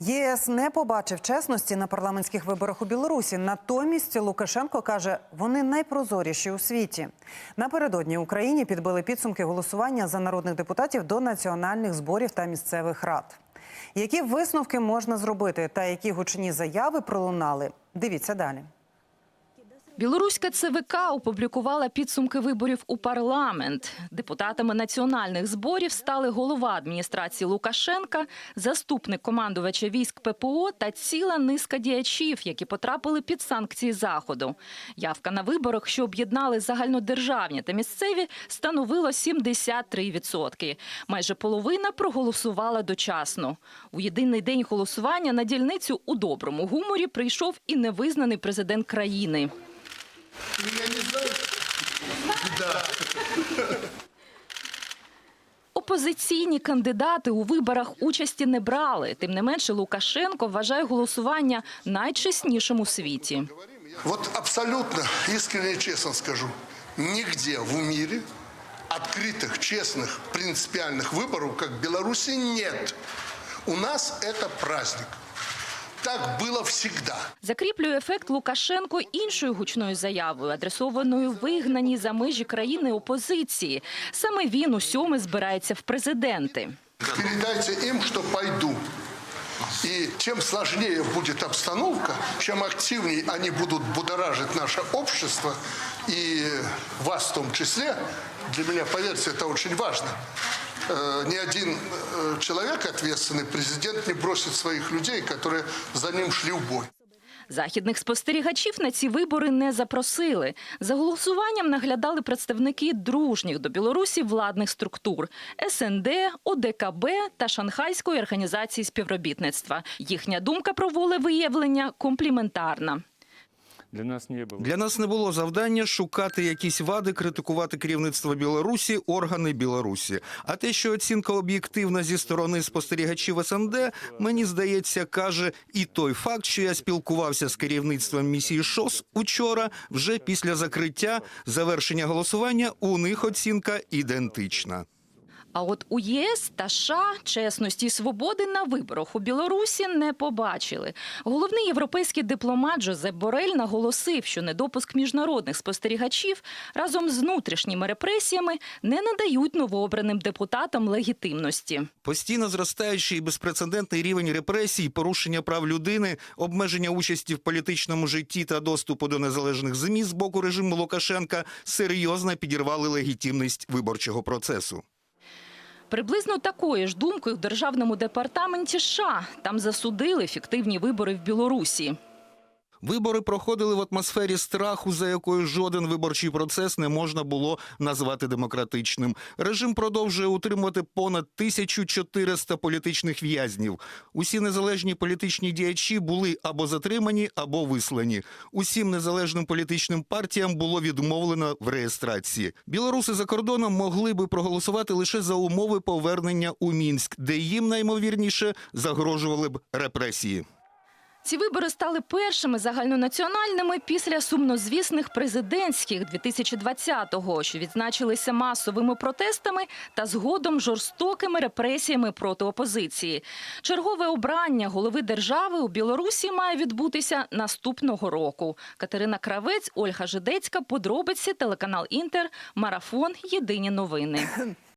ЄС не побачив чесності на парламентських виборах у Білорусі. Натомість Лукашенко каже, вони найпрозоріші у світі. Напередодні Україні підбили підсумки голосування за народних депутатів до національних зборів та місцевих рад. Які висновки можна зробити та які гучні заяви пролунали? Дивіться далі. Білоруська ЦВК опублікувала підсумки виборів у парламент. Депутатами національних зборів стали голова адміністрації Лукашенка, заступник командувача військ ППО та ціла низка діячів, які потрапили під санкції заходу. Явка на виборах, що об'єднали загальнодержавні та місцеві, становило 73%. Майже половина проголосувала дочасно. У єдиний день голосування на дільницю у доброму гуморі прийшов і невизнаний президент країни. Я не знаю. Да. Опозиційні кандидати у виборах участі не брали. Тим не менше, Лукашенко вважає голосування найчеснішим у світі. Вот абсолютно искренне и честно скажу, нигде в мире открытых, честных, принципиальных выборов, как в Беларуси, нет. У нас это праздник. Так было всегда. Закріплює ефект Лукашенко іншою гучною заявою, адресованою вигнаній за межі країни опозиції. Саме він у сьоме збирається в президенти. Передайте им, что пойду. И чем сложнее будет обстановка, чем активнее они будут будоражить наше общество, и вас в том числе, для меня, поверьте, это очень важно Э, Ни один э, человек, ответственный президент, не бросит своих людей, которые за ним шли в бой. Західних спостерігачів на ці вибори не запросили. За голосуванням наглядали представники дружніх до Білорусі владних структур СНД, ОДКБ та Шанхайської організації співробітництва. Їхня думка про волевиявлення компліментарна. Для нас не було. Для нас не було завдання шукати якісь вади, критикувати керівництво Білорусі, органи Білорусі. А те, що оцінка об'єктивна зі сторони спостерігачів СНД, мені здається, каже і той факт, що я спілкувався з керівництвом місії ШОС учора, вже після закриття завершення голосування. У них оцінка ідентична. А от у ЄС та США чесності і свободи на виборах у Білорусі не побачили. Головний європейський дипломат Жозеп Борель наголосив, що недопуск міжнародних спостерігачів разом з внутрішніми репресіями не надають новообраним депутатам легітимності. Постійно зростаючий і безпрецедентний рівень репресій, порушення прав людини, обмеження участі в політичному житті та доступу до незалежних ЗМІ з боку режиму Лукашенка серйозно підірвали легітимність виборчого процесу. Приблизно такою ж думкою в державному департаменті США там засудили фіктивні вибори в Білорусі. Вибори проходили в атмосфері страху, за якою жоден виборчий процес не можна було назвати демократичним. Режим продовжує утримувати понад 1400 політичних в'язнів. Усі незалежні політичні діячі були або затримані, або вислані. Усім незалежним політичним партіям було відмовлено в реєстрації. Білоруси за кордоном могли би проголосувати лише за умови повернення у Мінськ, де їм наймовірніше загрожували б репресії. Ці вибори стали першими загальнонаціональними після сумнозвісних президентських 2020-го, що відзначилися масовими протестами та згодом жорстокими репресіями проти опозиції. Чергове обрання голови держави у Білорусі має відбутися наступного року. Катерина Кравець, Ольга Жидецька, подробиці, телеканал Інтер, марафон. Єдині новини.